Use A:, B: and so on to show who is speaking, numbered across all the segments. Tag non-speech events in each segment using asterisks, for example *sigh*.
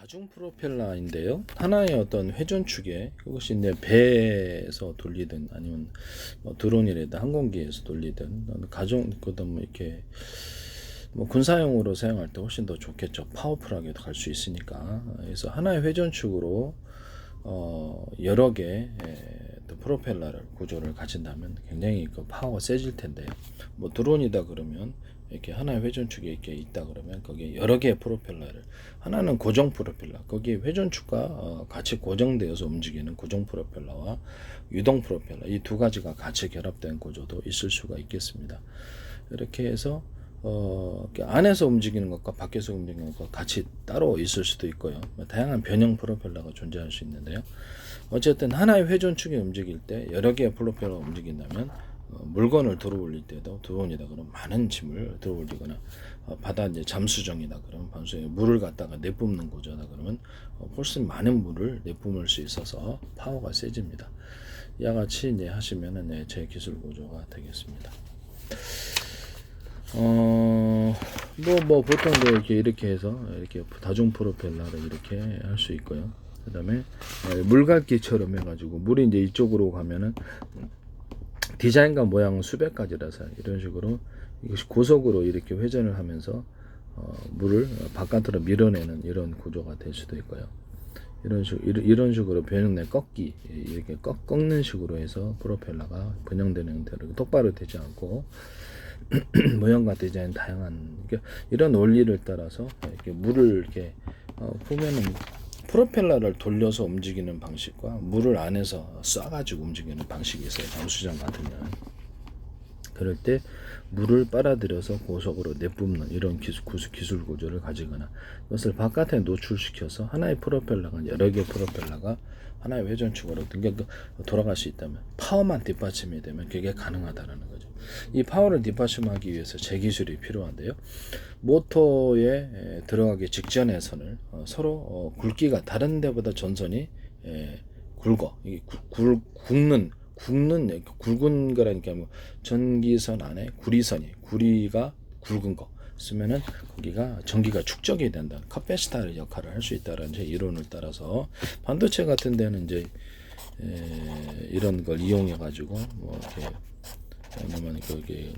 A: 다중 프로펠러인데요. 하나의 어떤 회전축에 그것이 이제 배에서 돌리든 아니면 뭐 드론이라든 항공기에서 돌리든 가정 그다음 뭐 이렇게 뭐 군사용으로 사용할 때 훨씬 더 좋겠죠. 파워풀하게 갈 수 있으니까. 그래서 하나의 회전축으로 어 여러 개의 또 프로펠러를 구조를 가진다면 굉장히 그 파워가 세질 텐데요. 뭐 드론이다 그러면 이렇게 하나의 회전축에 이렇게 있다 그러면 거기에 여러 개의 프로펠러를 하나는 고정 프로펠러 거기에 회전축과 어, 같이 고정되어서 움직이는 고정 프로펠러와 유동 프로펠러 이 두 가지가 같이 결합된 구조도 있을 수가 있겠습니다. 이렇게 해서 어, 안에서 움직이는 것과 밖에서 움직이는 것과 같이 따로 있을 수도 있고요. 뭐 다양한 변형 프로펠러가 존재할 수 있는데요. 어쨌든 하나의 회전축이 움직일 때 여러 개의 프로펠러가 움직인다면 어, 물건을 들어올릴 때도 드론이다 그러면 많은 짐을 들어올리거나 어, 바다 이제 잠수정이다 그러면 밤수에 물을 갖다가 내뿜는 구조다 그러면 어, 훨씬 많은 물을 내뿜을 수 있어서 파워가 세집니다. 이와 같이 이제 하시면은 네, 제 기술 구조가 되겠습니다. 어, 뭐, 뭐, 보통 이제 이렇게, 이렇게 해서, 이렇게 다중 프로펠러를 이렇게 할 수 있고요. 그 다음에, 물갈기처럼 해가지고, 물이 이제 이쪽으로 가면은, 디자인과 모양은 수백 가지라서, 이런 식으로, 이것이 고속으로 이렇게 회전을 하면서, 어, 물을 바깥으로 밀어내는 이런 구조가 될 수도 있고요. 이런 식 이런, 식으로 변형된 꺾기 이렇게 꺾, 꺾는 식으로 해서 프로펠러가 변형되는 형태로 똑바로 되지 않고 *clears throat* 모양과 디자인 다양한 이런 원리를 따라서 이렇게 물을 이렇게 어, 보면은 프로펠러를 돌려서 움직이는 방식과 물을 안에서 쏴가지고 움직이는 방식이 있어요. 잠수장 같으면 그럴 때 물을 빨아들여서 고속으로 내뿜는 이런 기술, 기술 구조를 가지거나 이것을 바깥에 노출시켜서 하나의 프로펠러가 여러 개의 프로펠러가 하나의 회전축으로 등겨 돌아갈 수 있다면 파워만 뒷받침이 되면 그게 가능하다는 거죠. 이 파워를 뒷받침하기 위해서 제 기술이 필요한데요. 모터에 에, 들어가기 직전에서는 어, 서로 어, 굵기가 다른 데보다 전선이 에, 굵어. 굵, 굵는 굵는 굵은 거라니까 뭐 전기선 안에 구리선이 구리가 굵은 거 쓰면은 거기가 전기가 축적이 된다. 카페시타의 역할을 할 수 있다라는 제 이론을 따라서 반도체 같은 데는 이제 에, 이런 걸 이용해 가지고 뭐 이렇게 왜냐면 그게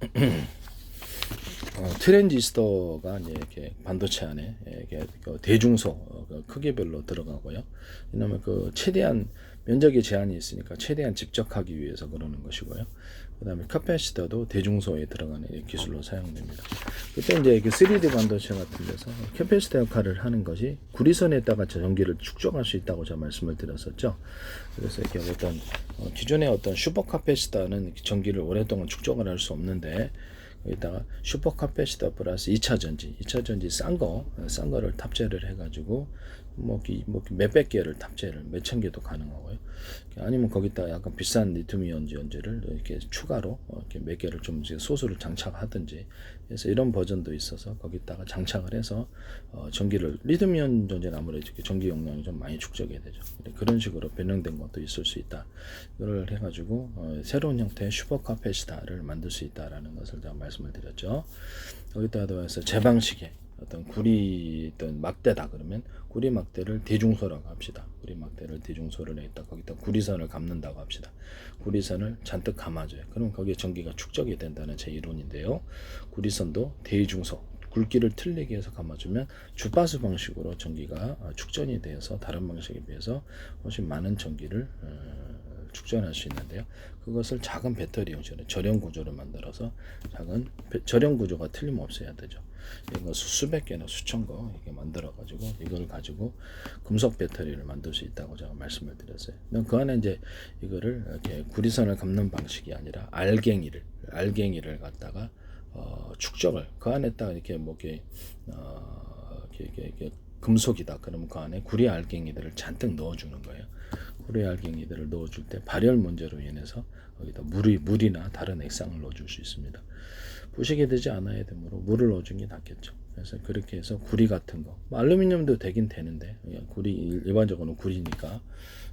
A: *clears throat* 어, 트랜지스터가 이제 이렇게 반도체 안에 이렇게 그 대중소 어, 그 크기별로 들어가고요. 왜냐면 그 최대한 면적의 제한이 있으니까 최대한 집적하기 위해서 그러는 것이고요. 그 다음에 카패시터도 대중소에 들어가는 이 기술로 사용됩니다. 그때 이제 그 3D 반도체 같은 데서 캐패시터 역할을 하는 것이 구리선에다가 전기를 축적할 수 있다고 제가 말씀을 드렸었죠. 그래서 이렇게 어떤 어, 기존의 어떤 슈퍼 카패시터는 전기를 오랫동안 축적을 할 수 없는데 여기다가 슈퍼 카패시터 플러스 2차 전지, 2차 전지 싼 거, 싼 거를 탑재를 해가지고 뭐, 기- 뭐 몇백 개를 탑재를 몇천 개도 가능하고요. 아니면 거기다 약간 비싼 리튬이온 전지를 이렇게 추가로 어, 이렇게 몇 개를 좀 소수를 장착하든지 그래서 이런 버전도 있어서 거기다가 장착을 해서 어, 전기를 리튬이온 전지는 아무래도 이렇게 전기 용량이 좀 많이 축적이 되죠. 그런 식으로 변형된 것도 있을 수 있다. 이걸 해가지고 어, 새로운 형태의 슈퍼 카패시타를 만들 수 있다라는 것을 제가 말씀을 드렸죠. 여기다가 더해서 제 방식의 어떤 구리 어떤 막대다 그러면 구리 막대를 대중소라고 합시다. 구리 막대를 대중소를 했다. 거기다 구리선을 감는다고 합시다. 구리선을 잔뜩 감아줘요. 그럼 거기에 전기가 축적이 된다는 제 이론인데요. 구리선도 대중소 굵기를 틀리게 해서 감아주면 주파수 방식으로 전기가 어, 축전이 되어서 다른 방식에 비해서 훨씬 많은 전기를 어, 축전할 수 있는데요. 그것을 작은 배터리 형식으로 절연 구조를 만들어서 작은 배- 절연 구조가 틀림없어야 되죠. 이거 수- 수백 개나 수천 거 이렇게 만들어 가지고 이걸 가지고 금속 배터리를 만들 수 있다고 제가 말씀을 드렸어요. 그 안에 이제 이거를 이렇게 구리선을 감는 방식이 아니라 알갱이를 알갱이를 갖다가 어, 축적을 그 안에 딱 이렇게 뭐 이렇게 어, 이렇게, 이렇게, 이렇게 금속이다. 그러면 그 안에 구리 알갱이들을 잔뜩 넣어주는 거예요. 구리 알갱이들을 넣어줄 때 발열 문제로 인해서 거기다 물이 물이나 다른 액상을 넣어줄 수 있습니다. 부식이 되지 않아야 되므로 물을 넣어준 게 낫겠죠. 그래서 그렇게 해서 구리 같은 거, 뭐 알루미늄도 되긴 되는데 구리 일반적으로는 구리니까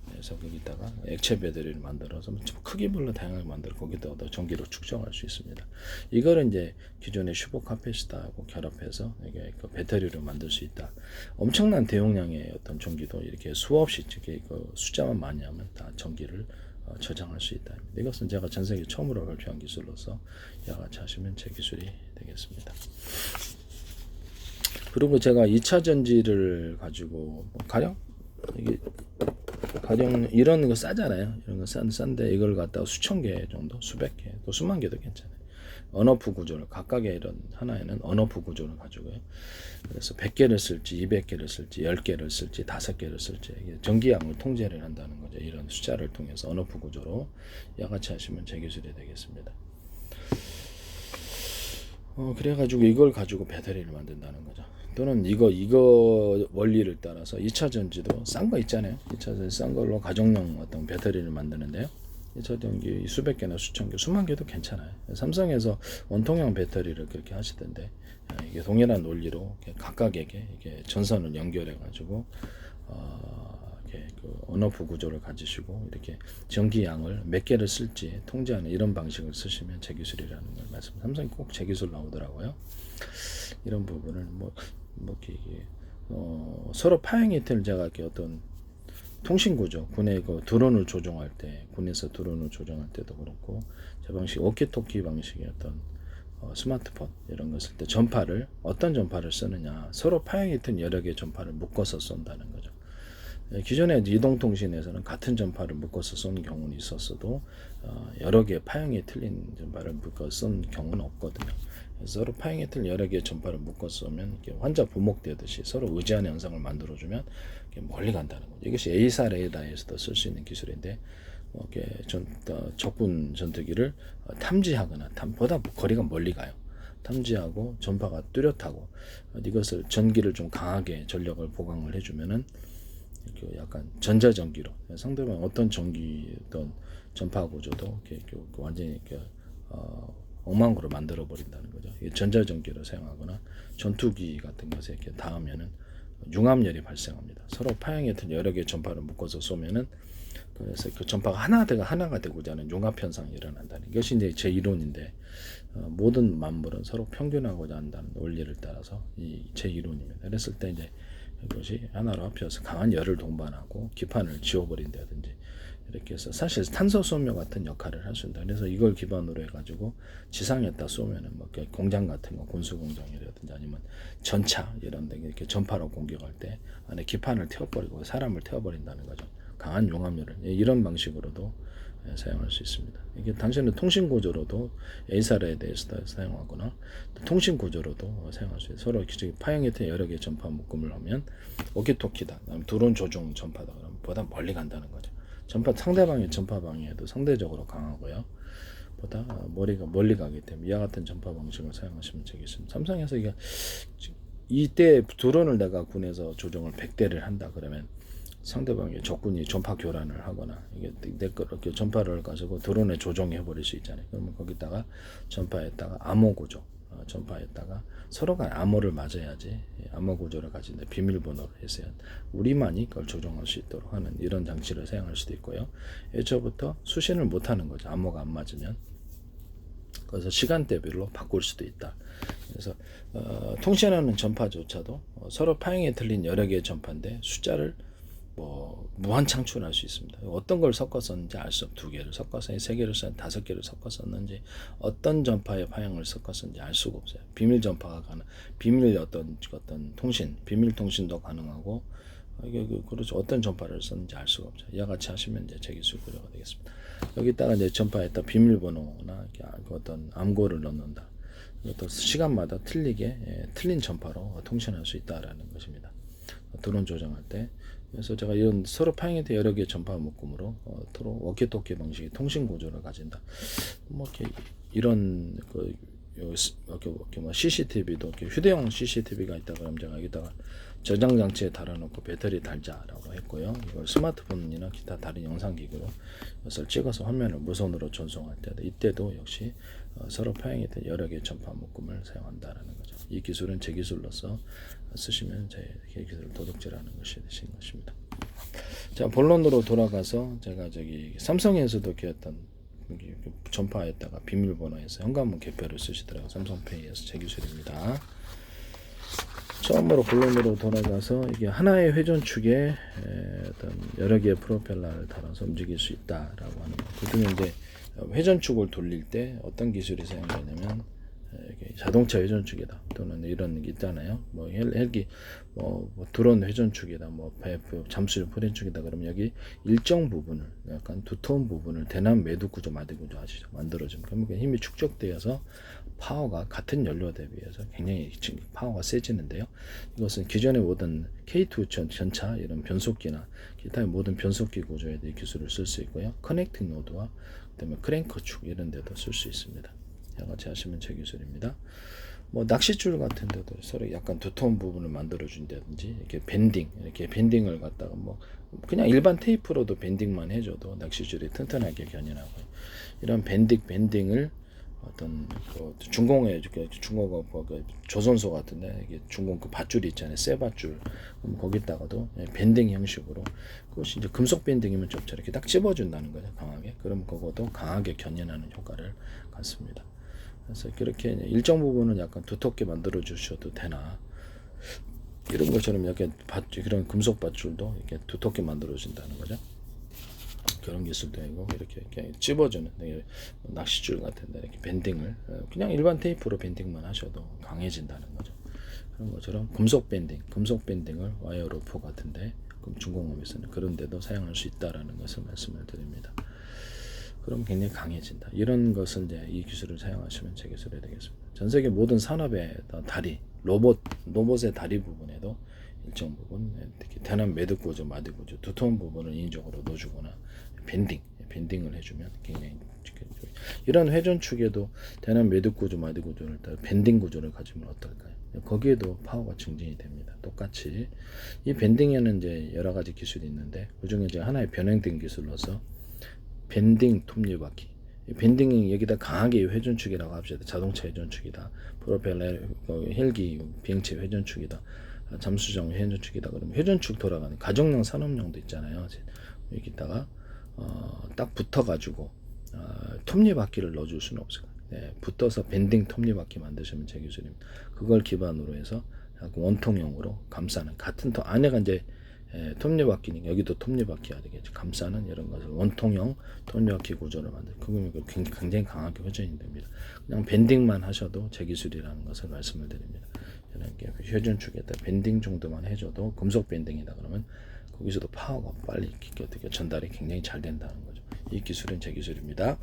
A: 그래서 거기다가 액체 배터리를 만들어서 좀 크기별로 다양하게 만들어 거기다가 전기를 축적할 수 있습니다. 이거를 이제 기존의 슈퍼 카페시타하고 결합해서 이게 그 배터리를 만들 수 있다. 엄청난 대용량의 어떤 전기도 이렇게 수없이 이렇게 그 숫자만 많이 하면 다 전기를 어, 저장할 수 있다. 이것은 제가 전 세계 처음으로 발표한 기술로서 야같이 하시면 제 기술이 되겠습니다. 그리고 제가 2차 전지를 가지고 뭐 가령 이게 가령 이런 거 싸잖아요. 이런 거 싼, 싼데 이걸 갖다가 수천 개 정도, 수백 개, 또 수만 개도 괜찮아요. 언어프 구조를 각각의 이런 하나에는 언어프 구조를 가지고요. 그래서 100개를 쓸지, 200개를 쓸지, 10개를 쓸지, 5개를 쓸지 이게 전기량을 통제를 한다는 거죠. 이런 숫자를 통해서 언어프 구조로 야같이 하시면 제 기술이 되겠습니다. 어, 그래가지고 이걸 가지고 배터리를 만든다는 거죠. 또는 이거 이거 원리를 따라서 2차 전지도 싼 거 있잖아요. 2차 전지 싼 걸로 가정용 어떤 배터리를 만드는데요. 2차 전기 수백 개나 수천 개, 수만 개도 괜찮아요. 삼성에서 원통형 배터리를 그렇게 하시던데 아, 이게 동일한 원리로 각각에게 이게 전선을 연결해 가지고 어, 이렇게 그 언어프 구조를 가지시고 이렇게 전기 양을 몇 개를 쓸지 통제하는 이런 방식을 쓰시면 제 기술이라는 걸 말씀. 삼성이 꼭 제 기술 나오더라고요. 이런 부분을 뭐, 뭐 이렇게 어, 서로 파행이 될 제가 이렇게 어떤 통신 구조, 군의 그 드론을 조종할 때, 군에서 드론을 조종할 때도 그렇고, 제 방식 워키토키 방식의 어떤 어, 스마트폰 이런 거쓸때 전파를 어떤 전파를 쓰느냐, 서로 파행이 튼 여러 개의 전파를 묶어서 쏜다는 거죠. 예, 기존의 이동통신에서는 같은 전파를 묶어서 쏜 경우는 있었어도 어, 여러 개의 파형이 틀린 전파를 묶어 쏜 경우는 없거든요. 서로 파형이 틀린 여러 개의 전파를 묶어 쏘면 이렇게 환자 부목되듯이 서로 의지하는 현상을 만들어주면 이렇게 멀리 간다는 거죠. 이것이 에이사 레이더에서도 쓸 수 있는 기술인데 어, 이렇게 전, 어, 적군 전투기를 어, 탐지하거나 탐, 보다 거리가 멀리 가요. 탐지하고 전파가 뚜렷하고 어, 이것을 전기를 좀 강하게 전력을 보강을 해주면은 그 약간 전자전기로 상대방 어떤 전기든 전파 구조도 이렇게, 이렇게 완전히 이렇게 어, 엉망으로 만들어 버린다는 거죠. 이 전자전기를 사용하거나 전투기 같은 것에 이렇게 닿으면은 융합열이 발생합니다. 서로 파형했던 여러 개의 전파를 묶어서 쏘면은 그래서 그 전파가 하나 되가 하나가 되고자 하는 융합 현상이 일어난다는 이것이 이제 제 이론인데 어, 모든 만물은 서로 평균하고자 한다는 원리를 따라서 이 제 이론입니다. 그랬을 때 이제 이것이 하나로 합쳐서 강한 열을 동반하고 기판을 지워버린다든지 이렇게 해서 사실 탄소 소묘 같은 역할을 할 수 있다. 그래서 이걸 기반으로 해가지고 지상에다 쏘면은 뭐 공장 같은 거 군수 공장이라든지 아니면 전차 이런 데 이렇게 전파로 공격할 때 안에 기판을 태워버리고 사람을 태워버린다는 거죠. 강한 용암열을 예, 이런 방식으로도 예, 사용할 수 있습니다. 이게 단순히 통신 구조로도 에이사라에 대해서도 사용하거나 또 통신 구조로도 사용할 수 있어요. 서로 기존 파형에 대한 여러 개의 전파 묶음을 하면 오키토키다, 드론 조종 전파다 그러면 보다 멀리 간다는 거죠. 전파 상대방의 전파 방해에도 상대적으로 강하고요. 보다 머리가 멀리 가기 때문에 이와 같은 전파 방식을 사용하시면 되겠습니다. 삼성에서 이게 이때 드론을 내가 군에서 조정을 100대를 한다 그러면 상대방의 적군이 전파 교란을 하거나 이게 내거 이렇게 전파를 가지고 드론에 조종해 버릴 수 있잖아요. 그러면 거기다가 전파에다가 암호 어, 전파에다가 서로가 암호를 맞아야지 암호 구조를 가진 비밀번호를 해서 우리만이 그걸 조종할 수 있도록 하는 이런 장치를 사용할 수도 있고요. 애초부터 수신을 못 하는 거죠. 암호가 안 맞으면. 그래서 시간대별로 바꿀 수도 있다. 그래서 어, 통신하는 전파조차도 어, 서로 파형에 틀린 여러 개의 전파인데 숫자를 뭐 무한 창출할 수 있습니다. 어떤 걸 섞었었는지 알 수 없. 두 개를 섞어서 세 개를 썼, 다섯 개를 섞었었는지 어떤 전파의 파형을 섞었었는지 알 수가 없어요. 비밀 전파가 가능, 비밀 어떤 어떤 통신, 비밀 통신도 가능하고 이게 그 그렇죠. 어떤 전파를 썼는지 알 수가 없죠. 이와 같이 하시면 이제 제 기술 고려가 되겠습니다. 여기다가 이제 전파에다 비밀번호나 그 어떤 암고를 넣는다. 이것도 시간마다 틀리게 예, 틀린 전파로 통신할 수 있다라는 것입니다. 드론 조정할 때 그래서 제가 이런 서로 파행에 대해 여러 개의 전파 묶음으로 어, 서로 워키토키 방식의 통신 구조를 가진다. 뭐 이렇게 이런 그 요, 이렇게, 이렇게 뭐 CCTV도 이렇게 휴대용 CCTV가 있다 그러면 제가 여기다가 저장 장치에 달아놓고 배터리 달자라고 했고요. 이걸 스마트폰이나 기타 다른 영상 기기로 이것을 찍어서 화면을 무선으로 전송할 때 이때도 역시 어, 서로 파행했던 여러 개의 전파 묶음을 사용한다라는 거죠. 이 기술은 제 기술로서 쓰시면 제 기술을 도둑질하는 것이 되신 것입니다. 자 본론으로 돌아가서 제가 저기 삼성에서도 개었던 여기 전파에다가 비밀번호에서 현관문 개표를 쓰시더라고요. 삼성페이에서 제 기술입니다. 처음으로 본론으로 돌아가서 이게 하나의 회전축에 에, 어떤 여러 개의 프로펠러를 달아서 움직일 수 있다라고 하는 거. 그중에 이제 회전축을 돌릴 때 어떤 기술이 사용되냐면 자동차 회전축이다 또는 이런 게 있잖아요. 뭐 헬- 헬기 뭐, 뭐 드론 회전축이다, 뭐 잠수정 회전축이다. 그러면 여기 일정 부분을 약간 두터운 부분을 대남 매듭 구조, 마디 구조 아시죠? 만들어주면 그러면 그 힘이 축적되어서 파워가 같은 연료에 비해서 굉장히 지- 파워가 세지는데요. 이것은 기존의 모든 K2 전, 전차 이런 변속기나 기타의 모든 변속기 구조에 대해 기술을 쓸 수 있고요. 커넥팅 노드와 그다음에 크랭커축 이런 데도 쓸 수 있습니다. 같이 하시면 제 기술입니다. 뭐 낚싯줄 같은 데도 서로 약간 두터운 부분을 만들어 준다든지 이렇게 밴딩 이렇게 밴딩을 갖다가 뭐 그냥 일반 테이프로도 밴딩만 해줘도 낚싯줄이 튼튼하게 견인하고요. 이런 밴딩 밴딩을 어떤 그 중공의 그 중공업 그 조선소 같은데 이게 중공 그 밧줄 있잖아요 쇠 밧줄 거기다가도 예, 밴딩 형식으로 그것이 이제 금속 밴딩이면 좀 저렇게 딱 찝어준다는 거죠 강하게 그럼 그것도 강하게 견인하는 효과를 갖습니다 그래서 그렇게 일정 부분은 약간 두텁게 만들어 주셔도 되나 이런 것처럼 이렇게 밧줄 이런 금속 밧줄도 이렇게 두텁게 만들어 준다는 거죠. 그런 기술도 있고 이렇게, 찝어주는 되게 낚싯줄 같은데 이렇게 밴딩을 어, 그냥 일반 테이프로 밴딩만 하셔도 강해진다는 거죠. 그런 것처럼 금속 밴딩, 금속 밴딩을 와이어 로프 같은데 그럼 중공업에서는 그런 데도 사용할 수 있다라는 것을 말씀을 드립니다. 그럼 굉장히 강해진다. 이런 것을 이제 이 기술을 사용하시면 제 기술이 되겠습니다. 전 세계 모든 산업의 다리, 로봇, 로봇의 다리 부분에도 일정 부분 특히 대남 매듭 구조, 마디 구조, 두터운 부분을 인위적으로 넣어주거나 밴딩, 밴딩을 해주면 굉장히 이런 회전축에도 대남 매듭 구조, 마디 구조를 밴딩 구조를 가지면 어떨까요? 거기에도 파워가 증진이 됩니다. 똑같이 이 밴딩에는 이제 여러 가지 기술이 있는데 그 중에 이제 하나의 변형된 기술로서 밴딩 톱니바퀴. 이 밴딩이 여기다 강하게 회전축이라고 합시다. 자동차 회전축이다. 프로펠러 어, 헬기 비행체 회전축이다. 아, 잠수정 회전축이다. 그러면 회전축 돌아가는 가정용 산업용도 있잖아요. 여기다가 어, 딱 붙어가지고 어, 톱니바퀴를 넣어줄 수는 없어요. 네, 붙어서 밴딩 톱니바퀴 만드시면 제 기술입니다. 그걸 기반으로 해서 원통형으로 감싸는 같은 통 안에가 이제 예, 톱니바퀴니 여기도 톱니바퀴야 되겠죠. 감싸는 이런 것을 원통형 톱니바퀴 구조를 만들. 그러면 굉장히 강하게 회전이 됩니다. 그냥 밴딩만 하셔도 제 기술이라는 것을 말씀을 드립니다. 이렇게 회전축에다 밴딩 정도만 해줘도 금속 밴딩이다 그러면 거기서도 파워가 빨리 어떻게 전달이 굉장히 잘 된다는 거죠. 이 기술은 제 기술입니다.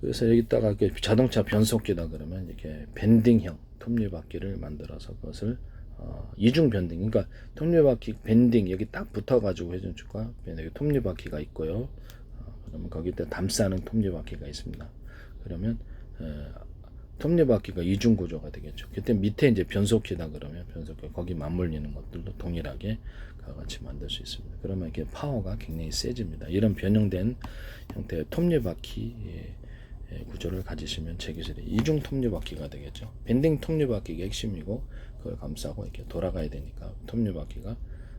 A: 그래서 여기다가 자동차 변속기다 그러면 이렇게 밴딩형 톱니바퀴를 만들어서 그것을 어, 이중 밴딩, 그러니까 톱니바퀴 밴딩 여기 딱 붙어가지고 회전축과 여기 톱니바퀴가 있고요. 어, 그러면 거기다 담싸는 톱니바퀴가 있습니다. 그러면 어, 톱니바퀴가 이중 구조가 되겠죠. 그때 밑에 이제 변속기다 그러면 변속기 거기 맞물리는 것들도 동일하게 같이 만들 수 있습니다. 그러면 이렇게 파워가 굉장히 세집니다. 이런 변형된 형태의 톱니바퀴 예, 예, 구조를 가지시면 제 기술이 이중 톱니바퀴가 되겠죠. 밴딩 톱니바퀴가 핵심이고 그걸 감싸고 이렇게 돌아가야 되니까 톱니바퀴가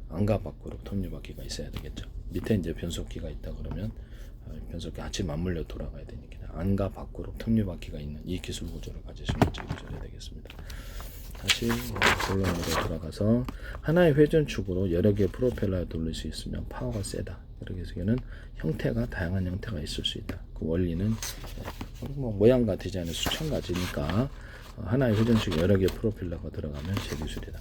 A: 안과 밖으로 톱니바퀴가 있어야 되겠죠. 밑에 이제 변속기가 있다 그러면 어, 변속기 같이 맞물려 돌아가야 되니까 안과 밖으로 톱니바퀴가 있는 이 기술 구조를 가지시면 제 기술이 되겠습니다. 다시 본론으로 돌아가서 하나의 회전축으로 여러 개의 프로펠러를 돌릴 수 있으면 파워가 세다. 이는 형태가 다양한 형태가 있을 수 있다. 그 원리는 뭐 모양과 디자인은 수천 가지니까 어, 하나의 회전축 여러 개의 프로펠러가 들어가면 제 기술이다.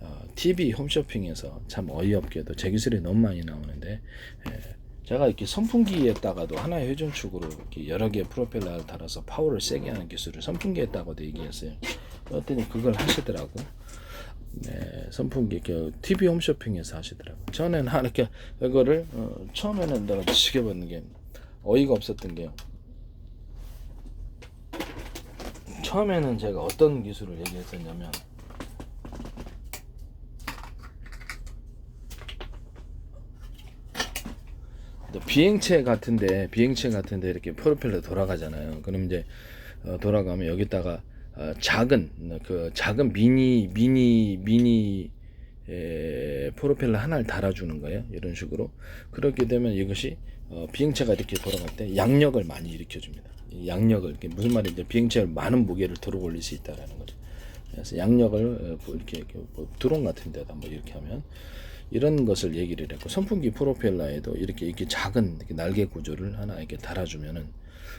A: 어, TV 홈쇼핑에서 참 어이없게도 제 기술이 너무 많이 나오는데 예, 제가 이렇게 선풍기에다가도 하나의 회전축으로 이렇게 여러 개의 프로펠러를 달아서 파워를 세게 하는 기술을 선풍기에다가도 얘기했어요. 그랬더니 그걸 하시더라고. 네, 선풍기 그 TV 홈쇼핑에서 하시더라고. 저는 하 이렇게 이거를 어, 처음에는 내가 지켜봤는 게 어이가 없었던 게요. 처음에는 제가 어떤 기술을 얘기했었냐면 또 비행체 같은데 비행체 같은데 이렇게 프로펠러 돌아가잖아요. 그럼 이제 어, 돌아가면 여기다가 어, 작은 그 작은 미니 미니 미니 에, 프로펠러 하나를 달아주는 거예요. 이런 식으로 그렇게 되면 이것이 어, 비행체가 이렇게 돌아갈 때 양력을 많이 일으켜줍니다. 이 양력을 무슨 말인지 비행체를 많은 무게를 들어 올릴 수 있다라는 거죠. 그래서 양력을 어, 뭐 이렇게, 이렇게 뭐 드론 같은 데다 뭐 이렇게 하면 이런 것을 얘기를 했고 선풍기 프로펠러에도 이렇게 이렇게 작은 이렇게 날개 구조를 하나 이렇게 달아주면은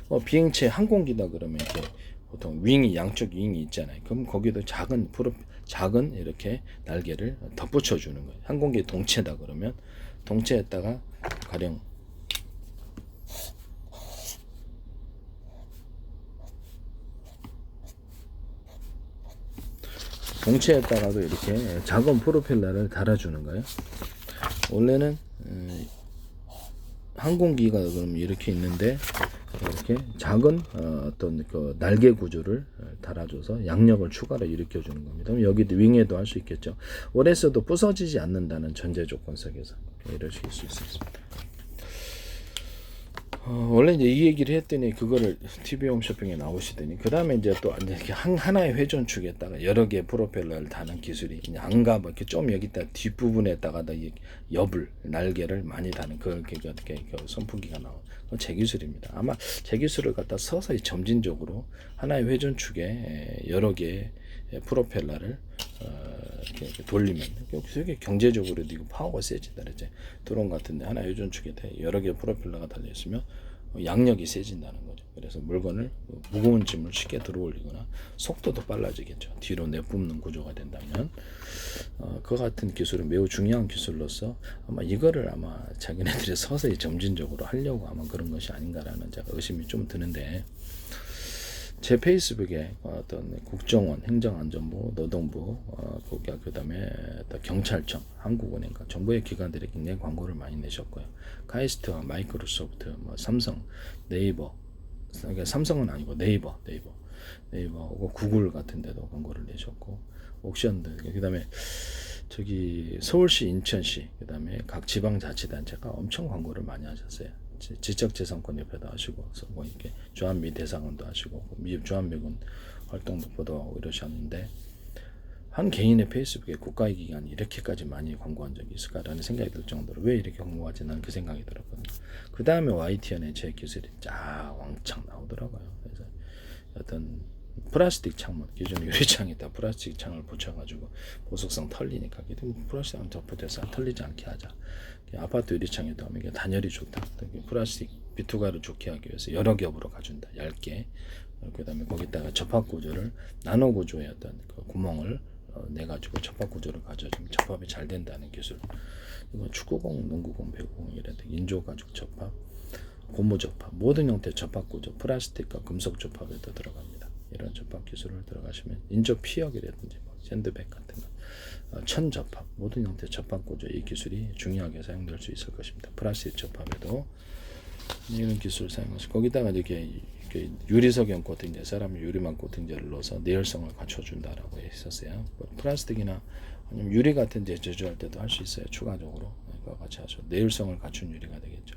A: 어, 비행체 항공기다 그러면 이렇게 보통 윙이 양쪽 윙이 있잖아요. 그럼 거기도 작은 프로 작은 이렇게 날개를 덧붙여 주는 거예요. 항공기 동체다 그러면 동체에다가 가령 동체에다가도 이렇게 작은 프로펠러를 달아주는 거예요. 원래는 음, 항공기가 그럼 이렇게 있는데 이렇게 작은 어, 어떤 그 날개 구조를 달아줘서 양력을 추가로 일으켜 주는 겁니다. 그럼 여기도 윙에도 할 수 있겠죠. 올에서도 부서지지 않는다는 전제 조건 속에서 이러실 수 있습니다. 어, 원래 이제 이 얘기를 했더니 그거를 TV 홈쇼핑에 나오시더니 그 다음에 이제 또 이렇게 한 하나의 회전축에다가 여러 개의 프로펠러를 다는 기술이 안가 뭐 이렇게 좀 여기다 뒷부분에다가 이 엽을 날개를 많이 다는 그렇게 어떻게 그 선풍기가 나온 제 기술입니다. 아마 제 기술을 갖다 서서히 점진적으로 하나의 회전축에 여러 개의 프로펠러를 어, 이렇게, 돌리면 되게 경제적으로도 이거 파워가 세진다 그랬지 드론 같은데 하나 회전축에 여러 개의 프로펠러가 달려 있으면 양력이 세진다는 거죠. 그래서 물건을 무거운 짐을 쉽게 들어올리거나 속도도 빨라지겠죠. 뒤로 내뿜는 구조가 된다면 어, 그 같은 기술은 매우 중요한 기술로서 아마 이거를 아마 자기네들이 서서히 점진적으로 하려고 아마 그런 것이 아닌가라는 제가 의심이 좀 드는데 제 페이스북에 어떤 국정원, 행정안전부, 노동부, 어, 그다음에 또 경찰청, 한국은행과 정부의 기관들이 굉장히 광고를 많이 내셨고요. 카이스트와 마이크로소프트, 뭐 삼성, 네이버, 그러니까 삼성은 아니고 네이버, 네이버, 네이버하고 구글 같은 데도 광고를 내셨고 옥션들, 그다음에 저기 서울시, 인천시, 그다음에 각 지방자치단체가 엄청 광고를 많이 하셨어요. 지적재산권 협회도 하시고 뭐 이렇게 주한미 대상원도 하시고 미 주한미군 활동도 보도하고 이러셨는데 한 개인의 페이스북에 국가의 기관이 이렇게까지 많이 광고한 적이 있을까라는 생각이 들 정도로 왜 이렇게 광고하지 나는 그 생각이 들었거든요. 그 다음에 YTN의 제 기술이 쫙 왕창 나오더라고요. 그래서 어떤 플라스틱 창문 기존 유리창에다 플라스틱 창을 붙여가지고 보석성 털리니까 플라스틱 덮어져서 털리지 않게 하자. 아파트 유리창에다 하면 이게 단열이 좋다. 플라스틱 비투가를 좋게 하기 위해서 여러 겹으로 가준다. 얇게. 그다음에 거기다가 접합 구조를 나노 구조의 어떤 그 구멍을 어, 내 가지고 접합 구조를 가져주면 접합이 잘 된다는 기술. 이건 축구공, 농구공, 배구공 이런 데 인조 가죽 접합, 고무 접합 모든 형태의 접합 구조, 플라스틱과 금속 접합에도 들어갑니다. 이런 접합 기술을 들어가시면 인조 피혁이라든지 뭐 샌드백 같은 거, 어, 천 접합 모든 형태 의 접합 구조 이 기술이 중요하게 사용될 수 있을 것입니다. 플라스틱 접합에도 이런 기술을 사용해서 거기다가 이렇게, 이렇게 유리석형 코팅제, 사람 유리만 코팅제를 넣어서 내열성을 갖춰준다라고 했었어요. 뭐 플라스틱이나 유리 같은 제 제조할 때도 할 수 있어요. 추가적으로 그와 같이 하셔 내열성을 갖춘 유리가 되겠죠.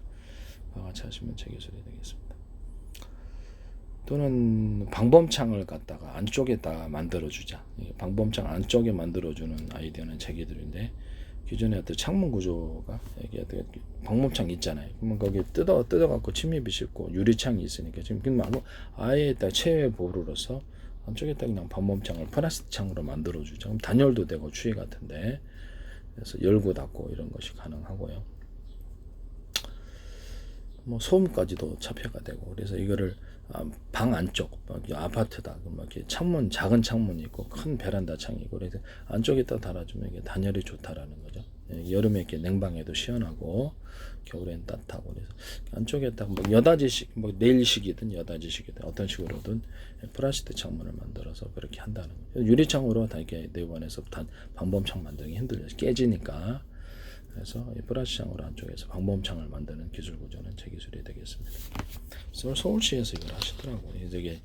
A: 같이 하시면 제 기술이 되겠습니다. 또는 방범창을 갖다가 안쪽에다 만들어 주자. 방범창 안쪽에 만들어 주는 아이디어는 제기들인데 기존에 어떤 창문 구조가 이게 방범창 있잖아요. 그러면 거기 뜯어 뜯어 갖고 침입이 쉽고 유리창이 있으니까 지금 그냥 아예 딱 체외 보루로서 안쪽에다 그냥 방범창을 플라스틱 창으로 만들어 주자. 그럼 단열도 되고 추위 같은데 그래서 열고 닫고 이런 것이 가능하고요. 뭐 소음까지도 차폐가 되고 그래서 이거를 아, 방 안쪽 아파트다 뭐 이렇게 창문 작은 창문이 있고 큰 베란다 창이고 그래서 안쪽에다 달아주면 이게 단열이 좋다라는 거죠. 예, 여름에 이렇게 냉방에도 시원하고 겨울엔 따뜻하고 그래서 안쪽에다 뭐 여다지식 뭐 내일식이든 여다지식이든 어떤 식으로든 플라스틱 창문을 만들어서 그렇게 한다는 거죠. 유리창으로 다 이렇게 내관에서 단 방범창 만들기 힘들죠. 깨지니까 그래서 이 플라스창으로 안쪽에서 방범창을 만드는 기술 구조는 제 기술이 되겠습니다. 서울시에서 이걸 하시더라고요. 이게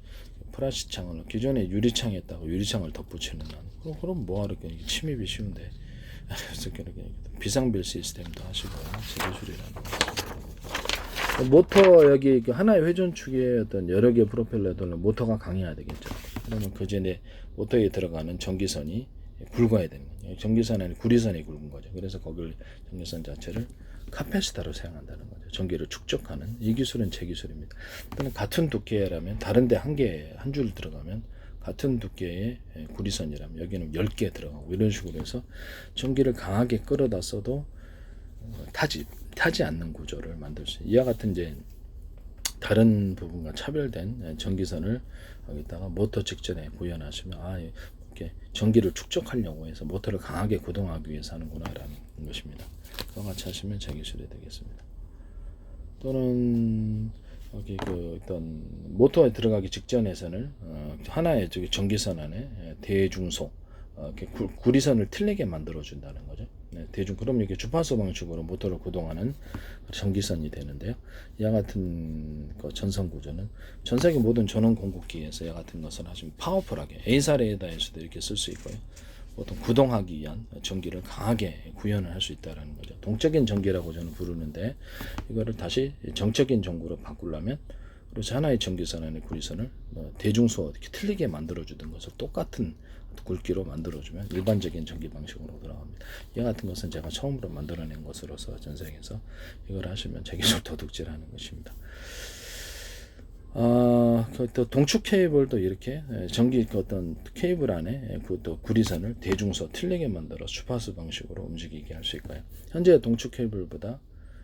A: 플라스창을 기존에 유리창에다가 유리창을 덧붙이는 그럼 그럼 뭐하러 이렇게 침입이 쉬운데 그래서 비상벨 시스템도 하시고요. 제 기술이라는 거. 모터 여기 그 하나의 회전축에 어떤 여러 개 프로펠러들은 모터가 강해야 되겠죠. 그러면 그 전에 모터에 들어가는 전기선이 굵어야 되는 거예요. 전기선 안에 구리선이 굵은 거죠. 그래서 거기를 전기선 자체를 카페시타로 사용한다는 거죠. 전기를 축적하는 이 기술은 제 기술입니다. 또는 같은 두께라면 다른데 한 개 한 줄 들어가면 같은 두께의 구리선이라면 여기는 10개 들어가고 이런 식으로 해서 전기를 강하게 끌어다 써도 어, 타지 타지 않는 구조를 만들 수 이와 같은 이제 다른 부분과 차별된 전기선을 여기다가 모터 직전에 구현하시면 아 이렇게 전기를 축적하려고 해서 모터를 강하게 구동하기 위해서 하는구나라는 것입니다. 그와 같이 하시면 제 기술이 되겠습니다. 또는 여기 그 어떤 모터에 들어가기 직전에서는 어, 하나의 저기 전기선 안에 예, 대중소 어, 이렇게 구, 구리선을 틀리게 만들어 준다는 거죠. 네, 대중 그럼 이게 주파수 방식으로 모터를 구동하는 전기선이 되는데요. 이와 같은 그 전선 구조는 전 세계 모든 전원 공급기에서 이와 같은 것을 아주 파워풀하게 에이사레에다에서도 이렇게 쓸 수 있고요. 보통 구동하기 위한 전기를 강하게 구현을 할 수 있다라는 거죠. 동적인 전기라고 저는 부르는데 이거를 다시 정적인 전구로 바꾸려면 그래서 하나의 전기선 안에 구리선을 뭐 대중소 이렇게 틀리게 만들어주던 것을 똑같은 굵기로 만들어주면 일반적인 전기 방식으로 돌아갑니다. 이와 같은 것은 제가 처음으로 만들어낸 것으로서 전생에서 이걸 하시면 제기술 도둑질하는 것입니다. 아, 그또 동축 케이블도 이렇게 예, 전기 그 어떤 케이블 안에 그또 구리선을 대중소 틀리게 만들어 주파수 방식으로 움직이게 할 수 있고요. 현재 동축 케이블보다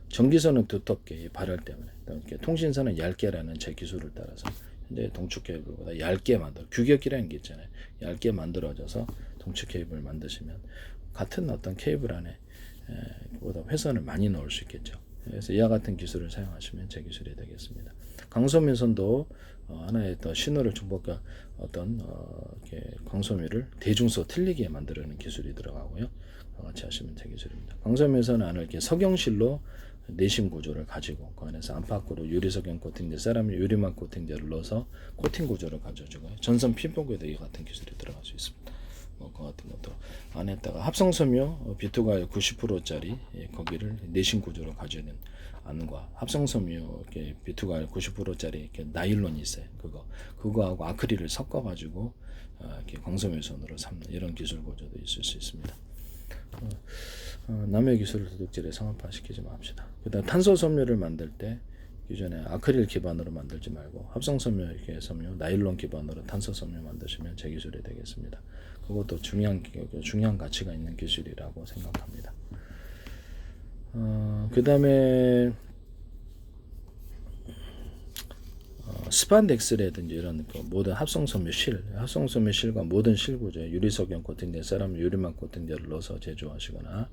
A: 전기선은 두텁게 발열 때문에 또 이렇게 통신선은 얇게라는 제 기술을 따라서 현재 동축 케이블보다 얇게 만들어 규격이라는 게 있잖아요. 얇게 만들어져서 동축 케이블 만드시면 같은 어떤 케이블 안에 에, 보다 회선을 많이 넣을 수 있겠죠. 그래서 이와 같은 기술을 사용하시면 제 기술이 되겠습니다. 강소민 선도 어, 하나의 또 신호를 중복과 어떤 어, 광소미를 대중소 틀리게 만들어내는 기술이 들어가고요. 어, 같이 하시면 제 기술입니다. 광소민선 안을 이렇게 석영실로 내심 구조를 가지고 그 안에서 안팎으로 유리석영 코팅제, 세라믹 유리막 코팅제를 넣어서 코팅 구조를 가져주고요. 전선 핀봉에도 이 같은 기술이 들어갈 수 있습니다. 뭐그 같은 것도 안에다가 합성섬유 비투가 90%짜리 예, 거기를 내심 구조로 가져는 안과 합성섬유 이렇게 비투가 90%짜리 이렇게 나일론이 있어요. 그거 그거하고 아크릴을 섞어 가지고 어, 이렇게 광섬유선으로 삼는 이런 기술 구조도 있을 수 있습니다. 어, 어, 남의 기술을 도둑질에 상업화시키지 맙시다. 그다음 탄소 섬유를 만들 때 기존에 아크릴 기반으로 만들지 말고 합성 섬유 이렇게 섬유, 나일론 기반으로 탄소 섬유 만드시면 제 기술이 되겠습니다. 그것도 중요한 기- 중요한 가치가 있는 기술이라고 생각합니다. 어, 그다음에 어, 스판덱스라든지 이런 그 모든 합성섬유 실, 합성섬유 실과 모든 실 구조, 유리석영 코팅제, 세라믹 유리막 코팅제를 넣어서 제조하시거나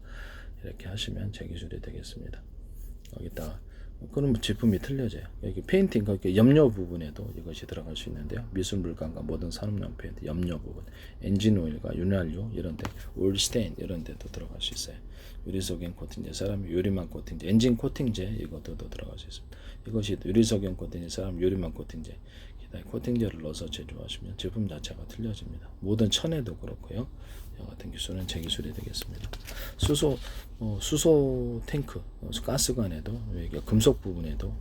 A: 이렇게 하시면 제 기술이 되겠습니다. 여기다가 그럼 제품이 틀려져요. 여기 페인팅 그 염료 부분에도 이것이 들어갈 수 있는데요. 미술 물감과 모든 산업용 페인트 염료 부분, 엔진 오일과 윤활유 이런데 오일 스테인 이런데도 들어갈 수 있어요. 유리석영 코팅제, 사람 유리막 코팅제, 엔진 코팅제 이것도 또 들어갈 수 있습니다. 이것이 유리석영 코팅제, 사람 유리막 코팅제, 기타 코팅제를 넣어서 제조하시면 제품 자체가 틀려집니다. 모든 천에도 그렇고요. 이와 같은 기술은 제 기술이 되겠습니다. 수소 어, 수소 탱크, 어, 가스관에도 금속 부분에도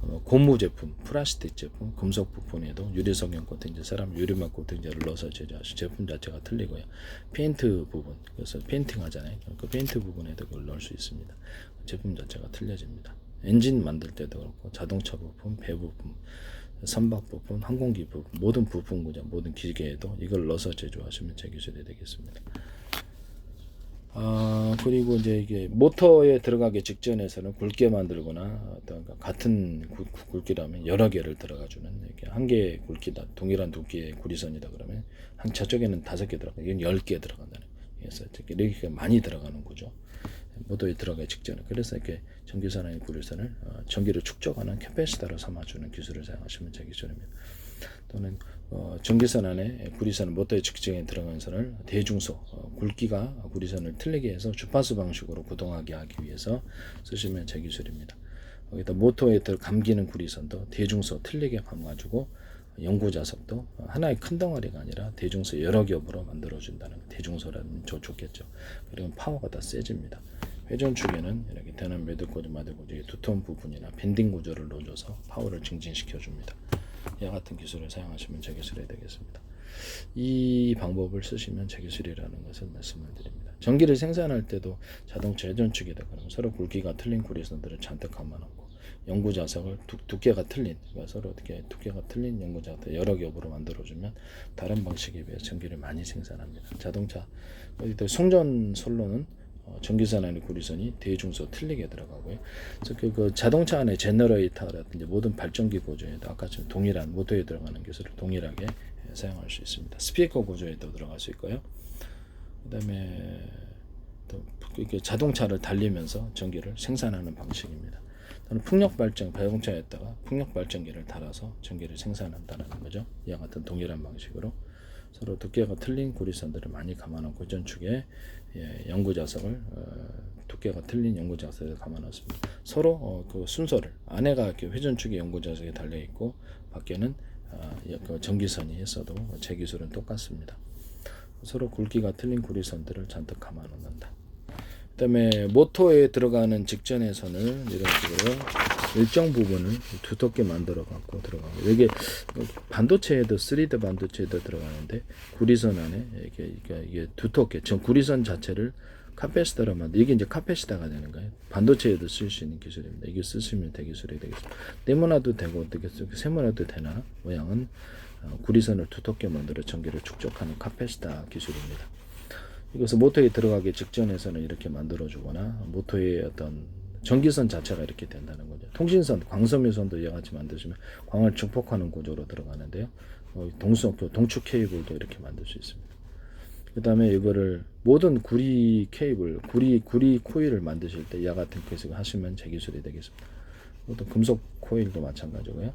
A: 어, 고무 제품, 플라스틱 제품, 금속 부분에도 유리석영 코팅제, 사람 유리막 코팅제를 넣어서 제조하시 제품 자체가 틀리고요. 페인트 부분, 그래서 페인팅 하잖아요. 그 페인트 부분에도 그걸 넣을 수 있습니다. 제품 자체가 틀려집니다. 엔진 만들 때도 그렇고 자동차 부품, 배 부품, 선박 부품, 항공기 부품, 모든 부품 구조, 모든 기계에도 이걸 넣어서 제조하시면 제 기술이 되겠습니다. 아 그리고 이제 이게 모터에 들어가기 직전에서는 굵게 만들거나 어떤 같은 굵- 굵기라면 여러 개를 들어가 주는 이렇게 한 개의 굵기다 동일한 두께의 구리선이다 그러면 한 저쪽에는 다섯 개 들어가 이건 열 개 들어간다는 그래서 이렇게 많이 들어가는 구조 모터에 들어가기 직전에 그래서 이렇게 전기선의 구리선을 어, 전기를 축적하는 캐패시터로 삼아주는 기술을 사용하시면 제 기술입니다. 또는 어, 전기선 안에 구리선을 모터의 직전에 들어간 선을 대중소 어, 굵기가 구리선을 틀리게 해서 주파수 방식으로 구동하게 하기 위해서 쓰시면 제 기술입니다. 거기다 모터에 들 감기는 구리선도 대중소 틀리게 감아주고 연구 자석도 하나의 큰 덩어리가 아니라 대중소 여러 겹으로 만들어 준다는 대중소라는 저 좋겠죠. 그러면 파워가 더 세집니다. 회전 축에는 이렇게 대남 매듭 구조 마듭 구조 두톤 부분이나 밴딩 구조를 넣어줘서 파워를 증진시켜 줍니다. 이와 같은 기술을 사용하시면 제기술이 되겠습니다. 이 방법을 쓰시면 제기술이라는 것을 말씀을 드립니다. 전기를 생산할 때도 자동차 회전축이다 그러면 서로 굵기가 틀린 구리선들을 잔뜩 감아놓고 연구 자석을 두, 두께가 틀린 그러니까 서로 어떻게 두께가 틀린 연구 자석 여러 겹으로 만들어주면 다른 방식에 비해 전기를 많이 생산합니다. 자동차 또 송전 선로는 어, 전기선 안에 구리선이 대중소 틀리게 들어가고요. 그래서 그, 그 자동차 안에 제너레이터라든지 모든 발전기 구조에도 아까처럼 동일한 모터에 들어가는 기술을 동일하게 예, 사용할 수 있습니다. 스피커 구조에도 들어갈 수 있고요. 그다음에 또 이게 자동차를 달리면서 전기를 생산하는 방식입니다. 또는 풍력 발전 자동차에다가 풍력 발전기를 달아서 전기를 생산한다는 거죠. 이와 같은 동일한 방식으로 서로 두께가 틀린 구리선들을 많이 감아놓고 전축에 예, 연구 자석을 어, 두께가 틀린 연구 자석을 감아놓습니다. 서로 어, 그 순서를 안에가 회전축에 연구 자석이 달려 있고 밖에는 아, 이- 그 전기선이 있어도 제 기술은 똑같습니다. 서로 굵기가 틀린 구리선들을 잔뜩 감아 놓는다. 그다음에 모터에 들어가는 직전에선을 이런 식으로 일정 부분을 두텁게 만들어 갖고 들어가고 여기 반도체에도 3D 반도체에도 들어가는데 구리선 안에 이게 이게, 이게 두텁게 전 구리선 자체를 카페시터로 만들 이게 이제 카페시터가 되는 거예요. 반도체에도 쓸 수 있는 기술입니다. 이게 쓰시면 대기술이 되겠습니다. 네모나도 되고 어떻게 쓰- 세모나도 되나 모양은 어, 구리선을 두텁게 만들어 전기를 축적하는 카페시터 기술입니다. 이것을 모터에 들어가기 직전에서는 이렇게 만들어주거나 모터의 어떤 전기선 자체가 이렇게 된다는 거죠. 통신선, 광섬유선도 이와 같이 만드시면 광을 증폭하는 구조로 들어가는데요. 어, 그 동축 케이블도 이렇게 만들 수 있습니다. 그 다음에 이거를 모든 구리 케이블, 구리, 구리 코일을 만드실 때 이와 같은 기술을 하시면 제 기술이 되겠습니다. 또 금속 코일도 마찬가지고요.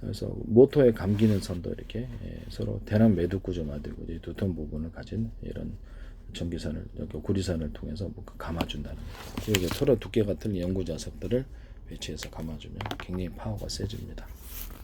A: 그래서 모터에 감기는 선도 이렇게 예, 서로 대남 매듭 구조 만들고 이 두톤 부분을 가진 이런 전기선을 여기 구리선을 통해서 뭐 감아준다는 거예요. 서로 두께가 틀린 연구 자석들을 배치해서 감아주면 굉장히 파워가 세집니다.